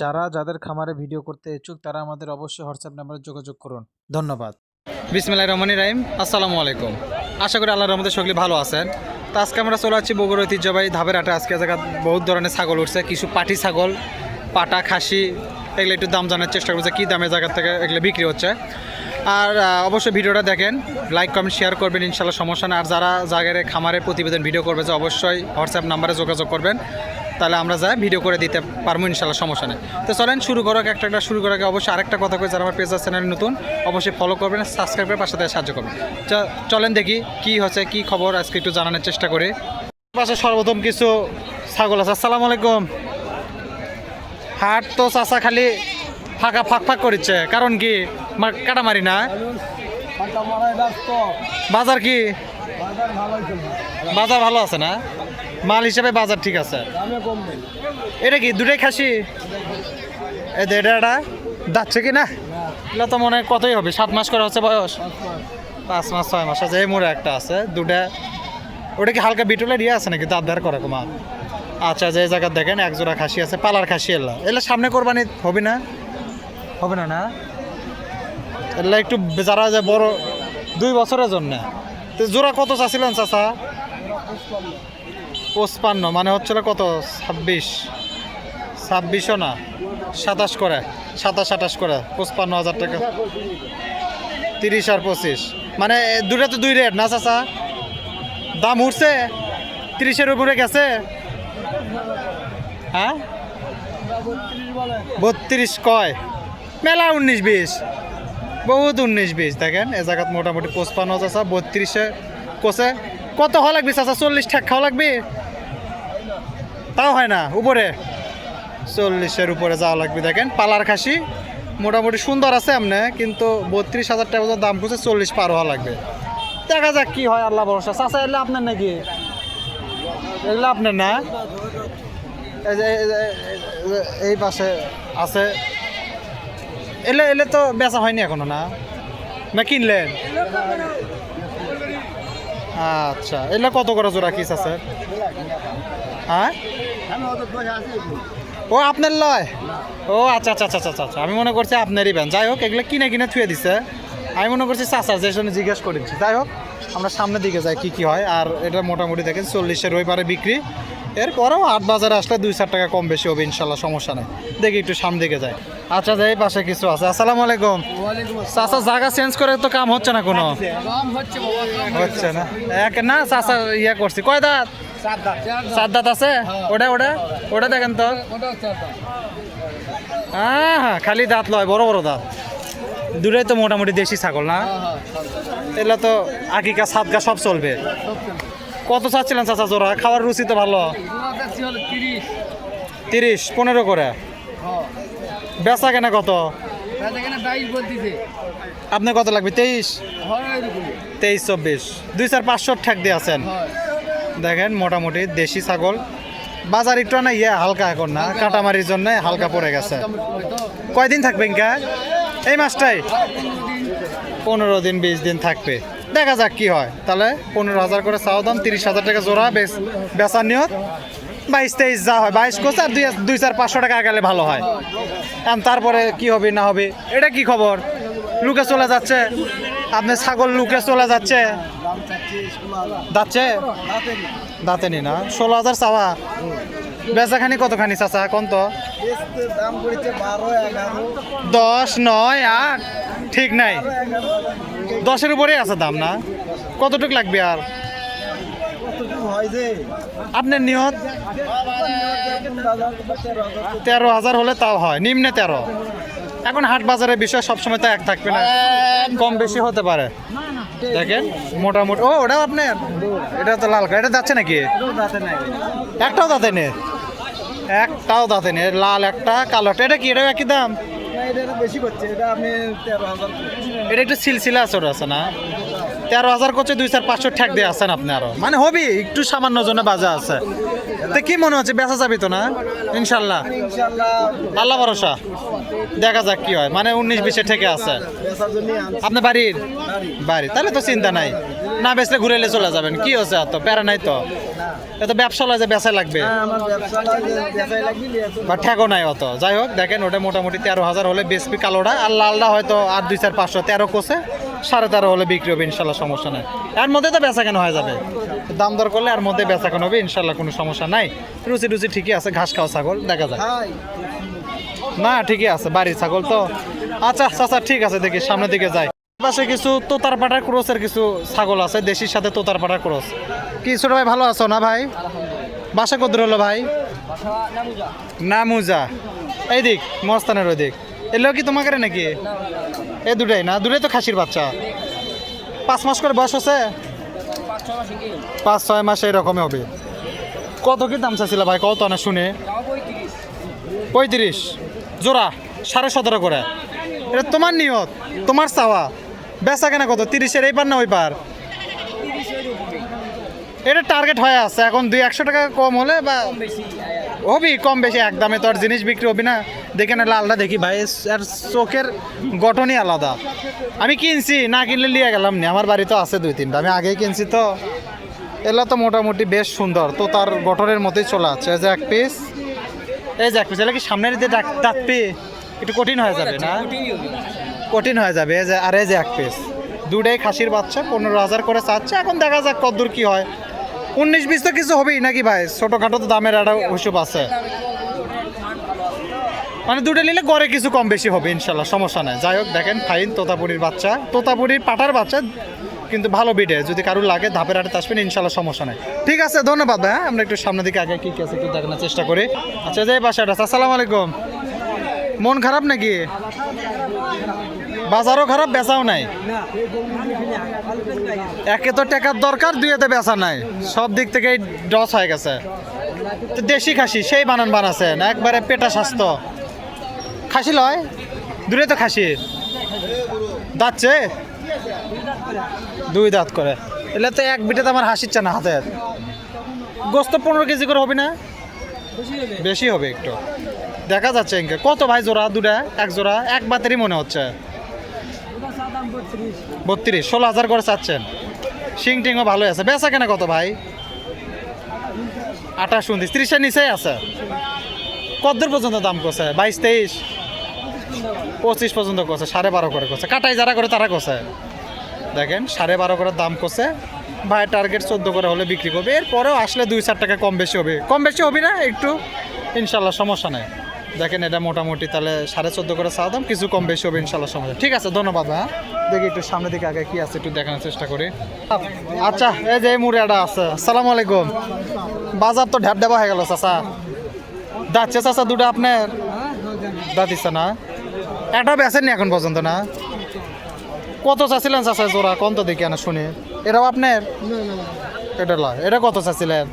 যারা যাদের খামারে ভিডিও করতে ইচ্ছুক, তারা আমাদের অবশ্যই হোয়াটসঅ্যাপ নাম্বারে যোগাযোগ করুন। ধন্যবাদ। বিসমিল্লাহ রহমানি রাহিম। আসসালামু আলাইকুম। আশা করি আল্লাহ রহমতে সকলে ভালো আছেন। তো আজকে আমরা চলে যাচ্ছি বগুড়া ঐতিহ্যবাহী ধাবের আটা আজকে জায়গা বহুত ধরনের ছাগল উঠছে। কিছু পাটি ছাগল, পাটা, খাসি, এগুলো একটু দাম জানার চেষ্টা করছে, কী দামে জায়গা থেকে এগুলো বিক্রি হচ্ছে। আর অবশ্যই ভিডিওটা দেখেন লাইক কমেন্ট শেয়ার করবেন ইনশাল্লাহ সমস্যা না আর যারা জায়গায় খামারের প্রতিবেদন ভিডিও করবে, যে অবশ্যই হোয়াটসঅ্যাপ নাম্বারে যোগাযোগ করবেন। তাহলে আমরা যাই ভিডিও করে দিতে পারব, ইনশাল্লাহ, সমস্যা নেই। তো চলেন, শুরু করার একটা একটা শুরু করার অবশ্যই আরেকটা কথা কই, যারা আমার পেজ চ্যানেল নতুন, অবশ্যই ফলো করবেন সাবস্ক্রাইব করে পাশে সাহায্য করবেন। চলেন দেখি কি হচ্ছে, কি খবর, আজকে একটু জানানোর চেষ্টা করি। পাশে সর্বপ্রথম কিছু ছাগল আছে, আসসালামু আলাইকুম। হাট তো চাষা খালি ফাঁকা ফাঁক ফাঁক করছে কারণ কি? কাটামারি না? বাজার কি? বাজার ভালো আছে না? মাল হিসাবে বাজার ঠিক আছে। এটা কি, দুটাই খাসি? এটা যাচ্ছে কি না? এগুলো তো মনে হয় কতই হবে? সাত মাস করে হচ্ছে বয়স? পাঁচ মাস, ছয় মাস আছে, এই মোড়ে একটা আছে, দুটা। ওটা কি হালকা বিটুলে দিয়ে আছে নাকি? দাঁত ধার করে কমা আচ্ছা যে জায়গা দেখেন এক জোড়া খাসি আছে, পালার খাসি এলা। এলা সামনে কোরবানি হবে না? হবে না না? এলা একটু যারা যে বড়, দুই বছরের জন্য। তো জোড়া কত চাচ্ছিলেন চাচা? পঁচপান্ন মানে হচ্ছিল কত? ছাব্বিশ। ছাব্বিশও না, সাতাশ করে, সাতাশ, আঠাশ করে, পঁচপান্ন হাজার টাকা। তিরিশ আর পঁচিশ। মানে দুটা তো দুই রেট না, চাচা? দাম উঠছে? তিরিশের উপরে গেছে? হ্যাঁ? বত্রিশ কয়? মেলা উনিশ বিশ। বহুত উনিশ বিশ। দেখেন, এ জায়গাত মোটামুটি পঁচপান্ন চাষা বত্রিশে কোসে কত হওয়া লাগবে চাষা চল্লিশ ঠেক খাওয়া লাগবে? তাও হয় না, উপরে। চল্লিশের উপরে যাওয়া লাগবে, দেখেন, পালার খাসি। মোটামুটি সুন্দর আছে এমনি কিন্তু বত্রিশ হাজার টাকা দাম খুঁজছে চল্লিশ পার হওয়া লাগবে। দেখা যাক কি হয়, আল্লাহ ভরসা। চাষা এলে আপনার নাকি? এগুলো আপনার না? এই পাশে আছে। এলে এলে তো বেচা হয়নি এখনও না? না কিনলেন? আচ্ছা এলে কত করে জোড়া কিস আছে হ্যাঁ ও আপনার লয়? ও আচ্ছা আচ্ছা আচ্ছা আচ্ছা আচ্ছা। আমি মনে করছি আপনারই ভ্যান যাই হোক এগুলো কিনে কিনে থুয়ে দিছে। আমি মনে করছি চাচা যে জন্য জিজ্ঞেস করেছি। যাই হোক আমরা সামনের দিকে যাই কি কি হয়। আর এটা মোটামুটি দেখেন চল্লিশের ওই পারে বিক্রি। এরপরেও আট বাজারে আসলে দুই চার টাকা কম বেশি হবে ইনশাল্লাহ সমস্যা নেই। দেখি একটু সামনে দিকে যাই। আচ্ছা যাই পাশে কিছু আছে। আসসালামু আলাইকুম। চাচা জায়গা চেঞ্জ করে তো কাম হচ্ছে না কোনো? হচ্ছে না। এক না চাচা ইয়ে করছি। কয় দাঁত? দাঁত আছে? ওটা ওটা? দেখেন তো। হ্যাঁ হ্যাঁ খালি দাঁত লয়, বড় বড় দাঁত। দূরে তো মোটামুটি দেশি ছাগল না? এগুলো তো আকিকা সাতগা সব চলবে। কত চাচ্ছিলেন চাচা জোড়া? খাওয়ার রুচি তো ভালো। তিরিশ, পনেরো করে। বেচা কেনা কত? আপনি কত লাগবে? তেইশ? তেইশ, চব্বিশ। দুই চার পাঁচশো ঠেক দিয়ে আছেন। দেখেন মোটামুটি দেশি ছাগল। বাজার একটু না ইয়ে হালকা এখন না, কাটামারির জন্য হালকা পড়ে গেছে। কয়দিন থাকবে ইনকা? এই মাসটাই? পনেরো দিন, বিশ দিন থাকবে। দেখা যাক কি হয়। তাহলে পনেরো হাজার করে চাওয়া দাম, তিরিশ হাজার টাকা জোড়া, বেশ, বেচার নিয়ত। বাইশ তেইশ যা হয়, বাইশ কোচ আর দুই দুই, চার, পাঁচশো টাকা গেলে ভালো হয়। তারপরে কি হবে, না হবে, এটা কি খবর? লুকে চলে যাচ্ছে। আপনি ছাগল লুকে চলে যাচ্ছে। যাচ্ছে? দাঁতেনি না। ষোলো হাজার চাওয়া। বেচাখানি কতখানি চাচা, কোন তো? দশ, নয়, আট, ঠিক নাই। দশের উপরেই আছে দাম না? কতটুক লাগবে আর? আপনার হাজার তেরো হাজার হলে তাও হয়, নিম্নে তেরো। এখন হাট বাজারের বিষয় সবসময় তো এক থাকবে না। কম বেশি হতে পারে। দেখেন মোটামুটি ও ওটাও আপনার? এটা তো লাল এটা যাচ্ছে নাকি? একটাও দাঁতে নে একটাও দাঁতে নে লাল একটা কালো একটা। এটা কি? এটাও একই দাম? এটা একটু বেশি আছে এটা আপনি এটা একটু সিলসিলা আসর আছে না? তেরো হাজার করছে দুই চার পাঁচশো ঠেক দিয়ে আছেন আপনি আরও। মানে হবি, একটু সামান্য জন্য বাজে আছে। তো কি মনে হচ্ছে, বেচা যাবি তো না? ইনশাল্লাহ। আল্লাহ ভরসা। দেখা যাক কি হয়। মানে উনিশ বিশে থেকে আছে। আপনার বাড়ির? বাড়ি। তাহলে তো চিন্তা নাই। না বেচলে ঘুরে চলে যাবেন। কি হচ্ছে এত? প্যারা নাই তো? এত ব্যবসা লয় যে বেচা লাগবে। বা ঠেকো নাই অত। যাই হোক, দেখেন ওটা মোটামুটি তেরো হাজার হলে বেসপি কালোটা। আর লালটা হয়তো আর দুই চার পাঁচশো তেরো কোসে সাড়ে তেরো হলে বিক্রি হবে ইনশাল্লাহ সমস্যা নাই। এর মধ্যে তো বেচা কেন হয়ে যাবে। দাম দর করলে এর মধ্যে বেচা কেন হবে ইনশাল্লাহ কোনো সমস্যা নাই। রুচি রুচি ঠিকই আছে ঘাস খাওয়া ছাগল দেখা যায় না ঠিকই আছে বাড়ির ছাগল তো। আচ্ছা আচ্ছা আচ্ছা ঠিক আছে দেখি সামনের দিকে যাই। পাশে কিছু তোতার পাটার ক্রসের কিছু ছাগল আছে দেশির সাথে তোতার পাটার ক্রস। কি ছোট ভাই ভালো আছো না ভাই? বাসা কত হলো ভাই? না মুজা এই দিক মস্তানের ওই দিক এগুলো কি তোমাকে নাকি? এই দুটাই না, দুটাই তো খাসির বাচ্চা। পাঁচ মাস করে বয়স আছে পাঁচ, ছয় মাস এরকমই হবে। কত কি দাম চাইছিল ভাই? কত না শুনে। পঁয়ত্রিশ। জোড়া, সাড়ে সতেরো করে। এটা তোমার নিয়ত, তোমার চাওয়া। বেচা কেনা কত? তিরিশের এই পার না ওই পার এটা টার্গেট হয়ে আছে। এখন দুই একশো টাকা কম হলে বা হবি কম বেশি, এক দামে তো আর জিনিস বিক্রি হবি না। দেখে না, লালটা দেখি, ভাই আর চোখের গঠনই আলাদা। আমি কিনছি, না কিনলে নিয়ে গেলাম নি, আমার বাড়ি তো আছে দুই তিনটা। আমি আগেই কিনছি তো। এলা তো মোটামুটি বেশ সুন্দর, তো তার গঠনের মতোই চলে আছে। এই যে এক পিস এই যে এক পিস এগুলো কি সামনের ডাক ডাকপি একটু কঠিন হয়ে যাবে না? কঠিন হয়ে যাবে, এই যে, আর এই যে এক পিস দুটাই খাসির বাচ্চা, পনেরো হাজার করে চাচ্ছে। এখন দেখা যাক কতদূর কি হয়। উনিশ বিশ তো কিছু হবেই নাকি ভাই? ছোটোখাটো তো দামের একটা হিসেব আছে। মানে দুটো নিলে গড়ে কিছু কম বেশি হবে ইনশাল্লাহ, সমস্যা নাই। যাই হোক, দেখেন, ফাইন, তোতাপুরির বাচ্চা। তোতাপুরির পাটার বাচ্চা, কিন্তু ভালো বিটে যদি কারুর লাগে, ধাপের আটে আসবেন ইনশাল্লাহ সমস্যা নাই। ঠিক আছে, ধন্যবাদ হ্যাঁ? আমরা একটু সামনের দিকে আগে কী কি আছে একটু দেখানোর চেষ্টা করি। আচ্ছা যে বাসাটা আসসালামু আলাইকুম। মন খারাপ নাকি? বাজারও খারাপ বেচাও নাই। একে তো টাকার দরকার দুইয়েতে বেচা নাই। সব দিক থেকে ডস হয়ে গেছে। তো দেশি খাসি সেই বানান বানাছেন একবারে পেটা স্বাস্থ্য। খাসি লয়? দূরে তো খাসি। দাঁতছে দুই দাঁত করে। এলে তো এক বিটেতে আমার হাসিচ্ছে না হাতে গোস্ত পনেরো কেজি করে হবে না? বেশি হবে? একটু। দেখা যাচ্ছে কত ভাই জোড়া? দুটা? এক জোড়া? এক বাতেরই মনে হচ্ছে। বত্রিশ। ষোলো হাজার করে চাচ্ছেন। শিং টিংও ভালোই আছে। বেচা কেনা কত ভাই? আঠাশ উনত্রিশ, ত্রিশের নিচেই আছে। কতদূর পর্যন্ত দাম করছে? বাইশ, তেইশ? পঁচিশ পর্যন্ত করছে, সাড়ে বারো করে করছে। কাটাই যারা করে তারা করছে। দেখেন, সাড়ে বারো করে দাম করছে। ভাই, টার্গেট চোদ্দ করে হলে বিক্রি করবে। এরপরেও আসলে দুই চার টাকা কম বেশি হবে। কম বেশি হবে না, একটু ইনশাল্লাহ সমস্যা নেই। দেখেন এটা মোটামুটি তাহলে সাড়ে চোদ্দ করে চাওয়া দাম, কিছু কম বেশি হবে ইনশাল্লাহ সমস্যা ঠিক আছে, ধন্যবাদ হ্যাঁ? দেখি একটু সামনের দিকে আগে কি আছে, একটু দেখানোর চেষ্টা করি। আচ্ছা এই যে মুড়িয়াটা আছে, আসসালামু আলাইকুম। বাজার তো ঢ্যাপ ঢাবা হয়ে গেল, চাচা। যাচ্ছে চাচা, দুটো আপনার? দাঁতিচ্ছে না? একটা বেচেননি এখন পর্যন্ত না? কত চাচ্ছিলেন, চাচা জোড়া? কত দেখি না শুনি। এটাও আপনার? এটা লয়। এটা কত চাচ্ছিলেন?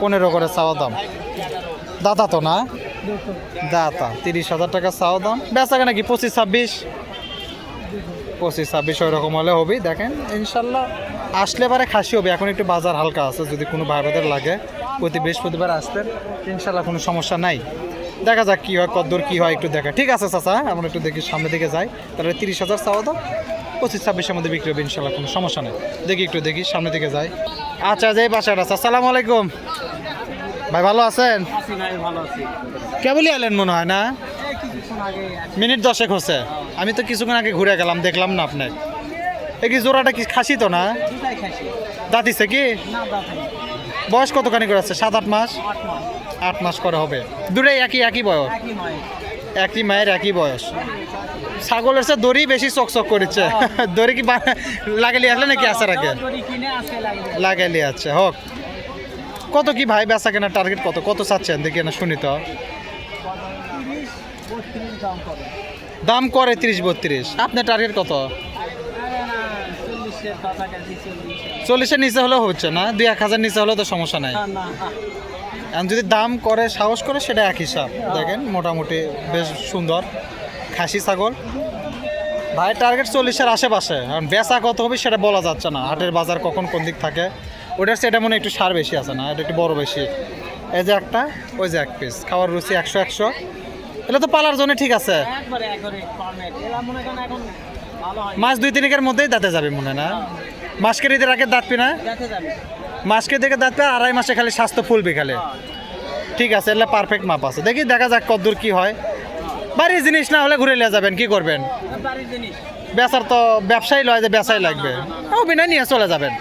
পনেরো করে চাওয়া দাম। দাদা তো না? দাতা, তিরিশ হাজার টাকা চাওয়া দাম। বেচা কেনা কি পঁচিশ, ছাব্বিশ? পঁচিশ, ছাব্বিশ ওই রকম হলে হবে দেখেন, ইনশাল্লাহ। আসলে পারে খাসি হবে, এখন একটু বাজার হালকা আছে, যদি কোনো ভাই ভাইদের লাগে, প্রতি বৃহস্পতিবার আসতেন ইনশাল্লাহ কোনো সমস্যা নাই। দেখা যাক কী হয়, কদ্দূর কী হয়, একটু দেখা। ঠিক আছে, চাচা, আমরা একটু দেখি, সামনের দিকে যাই। তাহলে তিরিশ হাজার চাওয়া দাম, পঁচিশ, ছাব্বিশের মধ্যে বিক্রি হবে, ইনশাল্লাহ, কোনো সমস্যা নেই। দেখি, একটু দেখি, সামনের দিকে যাই। আচ্ছা যে বাসাটা আছে আসসালামু আলাইকুম। ভাই ভালো আছেন? কেবলই এলেন মনে হয় না? মিনিট দশেক হচ্ছে। আমি তো কিছুক্ষণ আগে ঘুরে গেলাম দেখলাম না আপনার এ কি জোড়াটা কি খাসি তো না? দাঁতিছে কি? বয়স কতখানি করে আছে? সাত আট মাস? আট মাস। করে হবে। দূরে একই একই বয়স? একই মায়ের। একই বয়স। ছাগলের সে দড়ি বেশি চকচক করেছে। দড়ি কি লাগালি আসলে নাকি আসার আগে? লাগাইলি আছে। হোক। কত কি ভাই বেচা কেনার টার্গেট কত? কত চাচ্ছেন? দেখি না শুনি তো। দাম করে তিরিশ বত্রিশ। আপনার টার্গেট কত? চল্লিশের নিচে হলেও হচ্ছে না? দুই এক হাজার নিচে হলেও তো সমস্যা নাই। এখন যদি দাম করে সাহস করে সেটা এক হিসাব। দেখেন মোটামুটি বেশ সুন্দর। খাসি ছাগল। ভাই টার্গেট চল্লিশের আশেপাশে। কারণ বেচা কত হবে সেটা বলা যাচ্ছে না। হাটের বাজার কখন কোন দিক থাকে। ওটার সেটা মনে হয় একটু সার বেশি আছে না? এটা একটু বড় বেশি। এই যে একটা ওই যে এক পিস খাওয়ার রুচি একশো একশো। এটা তো পালার জন্য ঠিক আছে। মাস দুই তিনেকের মধ্যেই দাঁতে যাবে মনে হয় না? মাসকের ঈদের আগে দাঁতবি না মাসকে দেখে দেখতে আড়াই মাসে খালি স্বাস্থ্য ফুল বিকালে ঠিক আছে এটা পারফেক্ট মাপ আছে। দেখি দেখা যাক কতদূর কি হয়। বাড়ির জিনিস না হলে ঘুরে নিয়ে যাবেন কি করবেন? বেচার তো ব্যবসায়ী লয় যে বেচাই লাগবে। অভিনয় নিয়ে চলে যাবেন।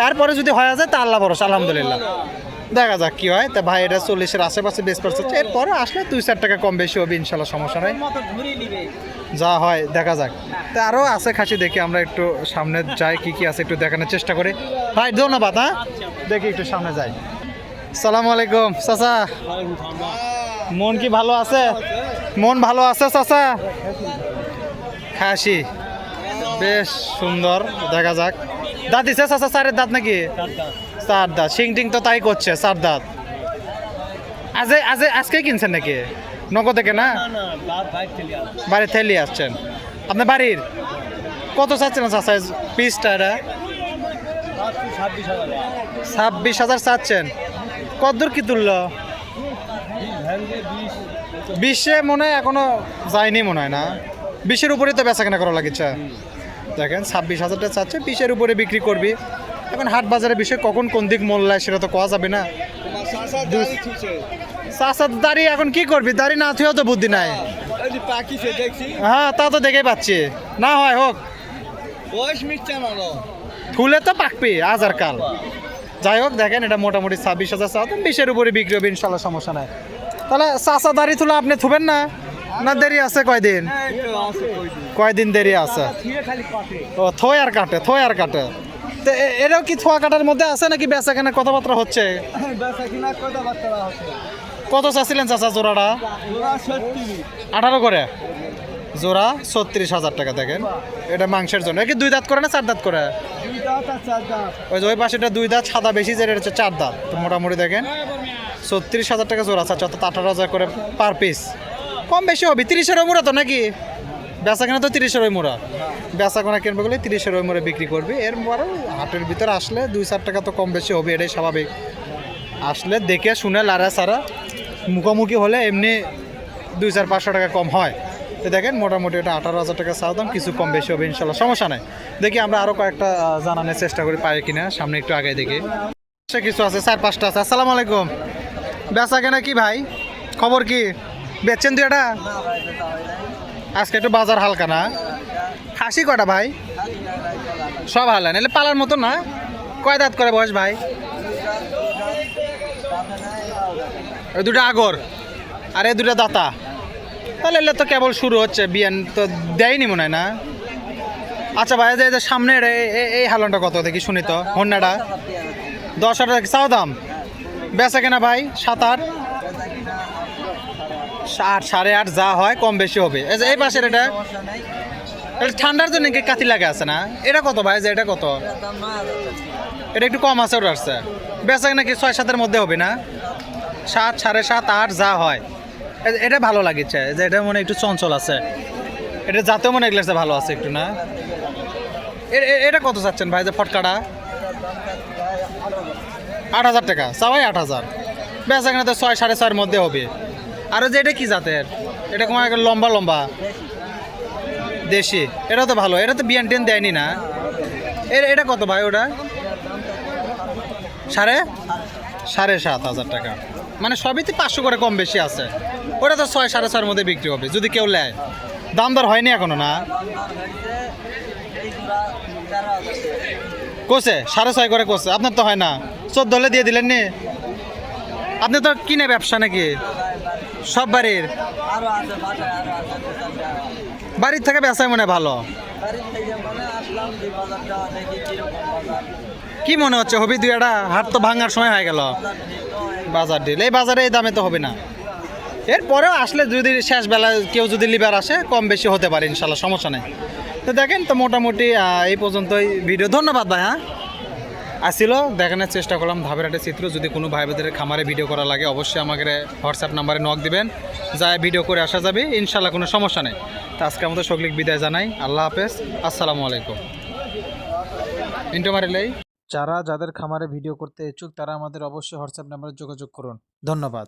তারপরে যদি হয়ে যায় তা আল্লাহ ভরসা, আলহামদুলিল্লাহ। দেখা যাক কি হয়। তা ভাই, এটা চল্লিশের আশেপাশে বেশ পারছে এরপরে আসলে দুই চার টাকা কম বেশি হবে, ইনশাল্লাহ, সমস্যা নাই। যা হয়, দেখা যাক। তা আরও আছে খাসি, দেখি আমরা একটু সামনে যাই, কি কি আছে একটু দেখানোর চেষ্টা করি। ভাই, ধন্যবাদ হ্যাঁ? দেখি একটু সামনে যাই। সালাম আলাইকুম, চাচা। মন কি ভালো আছে? মন ভালো আছে, চাচা? খাসি। বেশ সুন্দর দেখা যাক। দাঁত দিছে চাচা চারের দাঁত নাকি? চার দাঁত। শিং টিং তো তাই করছে চার দাঁত। আজে আজে আজকে কিনছেন নাকি? নগদ থেকে না বাড়ি থেলি আসছেন। আপনার বাড়ির? কত চাচ্ছেন চাচা? পিসটা এটা ছাব্বিশ হাজার চাচ্ছেন। কতদূর কি তুললো? বিশে মনে হয় এখনও যায়নি মনে হয় না। বিশের উপরে তো বেচা কেনা করা লাগিচ্ছে দেখেন ছাব্বিশ হাজারটা চাচ্ছে বিশের উপরে বিক্রি করবি। এখন হাট বাজারের বিষয়ে কখন কোন দিক মোল্লায় সেটা তো কোয়া যাবে না। চাষার দাড়ি এখন কি করবি? দাড়ি না থুয়েও তো বুদ্ধি নাই। হ্যাঁ তা তো দেখেই পাচ্ছি। না হয় হোক। ফুলে তো পাকবি আজ আর কাল। যাই হোক দেখেন এটা মোটামুটি ছাব্বিশ হাজার চাও বিশের উপরে বিক্রি হবে ইনশাল্লাহ সমস্যা নাই। তাহলে চাষা দাড়ি তুলে আপনি থুবেন না। না দেরি আছে কয়দিন? কয়দিন দেরি আছে? ও থই আর কাটে থই আর কাটে। তো এটাও কি থোয়া কাটার মধ্যে আছে নাকি বেচা কেনা কথাবার্তা হচ্ছে। কত চাচ্ছিলেন চাচা জোড়াটা? আঠারো করে? জোড়া ছত্রিশ হাজার টাকা দেখেন। এটা মাংসের জন্য। কি দুই দাঁত করে না চার দাঁত করে? ওই যে ওই পাশেটা দুই দাঁত সাদা বেশি যেটা হচ্ছে চার দাঁত। তো মোটামুটি দেখেন ছত্রিশ হাজার টাকা জোড়া। আছে অর্থাৎ আঠারো হাজার করে পার পিস কম বেশি হবে, তিরিশের ওই মুড়া তো নাকি? বেচা কেনা তো তিরিশের ওই মুড়া। বেচা কেনা কিনবে বলে তিরিশের ওই মুড়ে বিক্রি করবে। এর পরে হাটের ভিতরে আসলে দুই চার টাকা তো কম বেশি হবে, এটাই স্বাভাবিক। আসলে দেখে শুনে লারা সারা মুখোমুখি হলে এমনি দুই চার পাঁচশো টাকা কম হয়। তো দেখেন, মোটামুটি এটা আঠারো হাজার টাকা চাও দাম, কিছু কম বেশি হবে ইনশাল্লাহ, সমস্যা নাই। দেখি আমরা আরও কয়েকটা জানানোর চেষ্টা করি, পাই কিনা, সামনে একটু আগে দেখি। কিছু আছে, চার পাঁচটা আছে। আসসালামু আলাইকুম। বেচা কেনা কি ভাই? খবর কি? বেচছেন তুই এটা আজকে একটু বাজার হালকা না? হাসি কটা ভাই? সব হালা নাহলে পালার মতো না? কয় দাঁত করে বয়স ভাই? ওই দুটো আগর আর এই দুটো দাতা। তাহলে এলে তো কেবল শুরু হচ্ছে, বিয়ান তো দেয়নি মনে হয় না? আচ্ছা ভাই যে- সামনের এই হালনটা কত দেখি শুনি তো, হন্যাটা। দশ হাজার চাও দাম? বেচা কেনা ভাই, সাত আট? আট। সাড়ে আট যা হয় কম বেশি হবে। এই পাশের এটা এটা ঠান্ডার জন্য কি কাতি লাগে আছে না? এটা কত ভাই? যে এটা কত? এটা একটু কম আছে ওর আসছে বেচা কেনা কি ছয় সাতের মধ্যে হবে না? সাত সাড়ে সাত আট যা হয়। এটা ভালো লাগিচ্ছে যে এটা মনে হয় একটু চঞ্চল আছে। এটা যাতেও মনে এগুলো ভালো আছে একটু না? এটা কত চাচ্ছেন ভাই? যে ফটকাটা? আট হাজার টাকা। সবাই আট হাজার। বেচা কেনা তো ছয় সাড়ে ছয়ের মধ্যে হবে। আর যে এটা কি জাতের? এটা কোনো লম্বা লম্বা। দেশি। এটা তো ভালো, এটা তো বিয়ান টেন দেয়নি না। এটা কত ভাই ওটা? সাড়ে? সাড়ে সাত হাজার টাকা। মানে সবই তো পাঁচশো করে কম বেশি আছে। ওটা তো ছয়, সাড়ে ছয়ের মধ্যে বিক্রি হবে, যদি কেউ নেয়। দাম দর হয়নি এখনও না? কোসে? সাড়ে ছয় করে কোসে। আপনার তো হয় না। চোদ্দ হলে দিয়ে দিলেন নি? আপনি তো কিনে ব্যবসা নাকি? সব বাড়ির? বাড়ির থেকে ব্যবসায় মনে ভালো। কি মনে হচ্ছে হবি দুই একটা হাট তো ভাঙার সময় হয়ে গেল। বাজার ডিল এই বাজারে এই দামে তো হবে না। এরপরেও আসলে যদি শেষ বেলা কেউ যদি লিভার আসে কম বেশি হতে পারে ইনশাল্লাহ সমস্যা নেই। তো দেখেন তো মোটামুটি এই পর্যন্তই ভিডিও। ধন্যবাদ ভাই হ্যাঁ? আসছিল দেখানোর চেষ্টা করলাম। ধাবেরহাটের চিত্র, যদি কোনো ভাই বোনদের খামারে ভিডিও করা লাগে, অবশ্যই আমাকে হোয়াটসঅ্যাপ নাম্বারে নক দিবেন। যায় ভিডিও করে আসা যাবে ইনশাল্লাহ কোনো সমস্যা নেই। তা আজকে আমাদের সকলিক বিদায় জানাই। আল্লাহ হাফেজ। আসসালামু আলাইকুম। ইন্টো মারিলেই। যারা যাদের খামারে ভিডিও করতে ইচ্ছুক, তারা আমাদের অবশ্যই হোয়াটসঅ্যাপ নাম্বারে যোগাযোগ করুন। ধন্যবাদ।